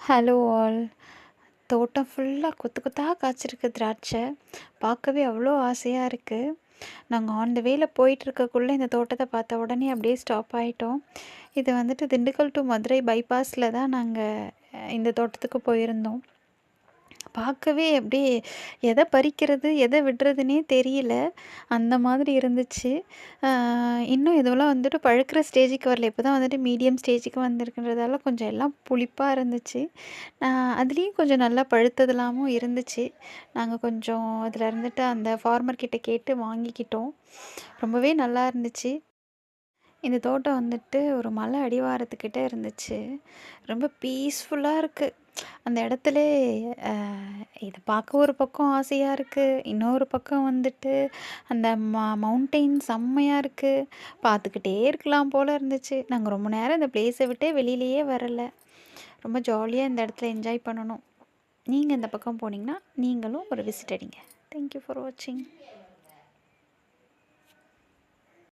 Hello all தோட்டம் ஃபுல்லாக கொத்து கொத்தாக காய்ச்சிருக்கு திராட்சை. பார்க்கவே அவ்வளோ ஆசையாக இருக்குது நாங்கள் ஆன் த வேல போயிட்டுருக்கக்குள்ளே இந்த தோட்டத்தை பார்த்த உடனே அப்படியே ஸ்டாப் ஆகிட்டோம் இது வந்துட்டு திண்டுக்கல் டு மதுரை பைபாஸில் தான் நாங்கள் இந்த தோட்டத்துக்கு போயிருந்தோம். பார்க்கவே அப்படியே எதை பறிக்கிறது எதை விடுறதுனே தெரியல. அந்த மாதிரி இருந்துச்சு. இன்னும் இதுவெல்லாம் வந்துட்டு பழுக்கிற ஸ்டேஜுக்கு வரல. இப்போ தான் வந்துட்டு மீடியம் ஸ்டேஜுக்கு வந்திருக்குன்றதால கொஞ்சம் எல்லாம் புளிப்பாக இருந்துச்சு. அதுலேயும் கொஞ்சம் நல்லா பழுத்ததுலாமும் இருந்துச்சு. நாங்கள் கொஞ்சம் அதில் இருந்துட்டு அந்த ஃபார்மர் கிட்ட கேட்டு வாங்கிக்கிட்டோம். ரொம்பவே நல்லா இருந்துச்சு. இந்த தோட்டம் வந்துட்டு ஒரு மலை அடிவாரத்துக்கிட்ட இருந்துச்சு. ரொம்ப பீஸ்ஃபுல்லாக இருக்குது அந்த இடத்துல இதை பார்க்க ஒரு பக்கம் ஆசையாக இருக்குது இன்னொரு பக்கம் வந்துட்டு அந்த ம மவுண்டெயின் செம்மையாக இருக்குது பார்த்துக்கிட்டே இருக்கலாம் போல் இருந்துச்சு. நாங்கள் ரொம்ப நேரம் இந்த பிளேஸை விட்டே வெளியிலேயே வரலை. ரொம்ப ஜாலியாக இந்த இடத்துல என்ஜாய் பண்ணணும். நீங்கள் இந்த பக்கம் போனீங்கன்னா நீங்களும் ஒரு விசிட் அடிங்க. தேங்க்யூ ஃபார் வாட்சிங்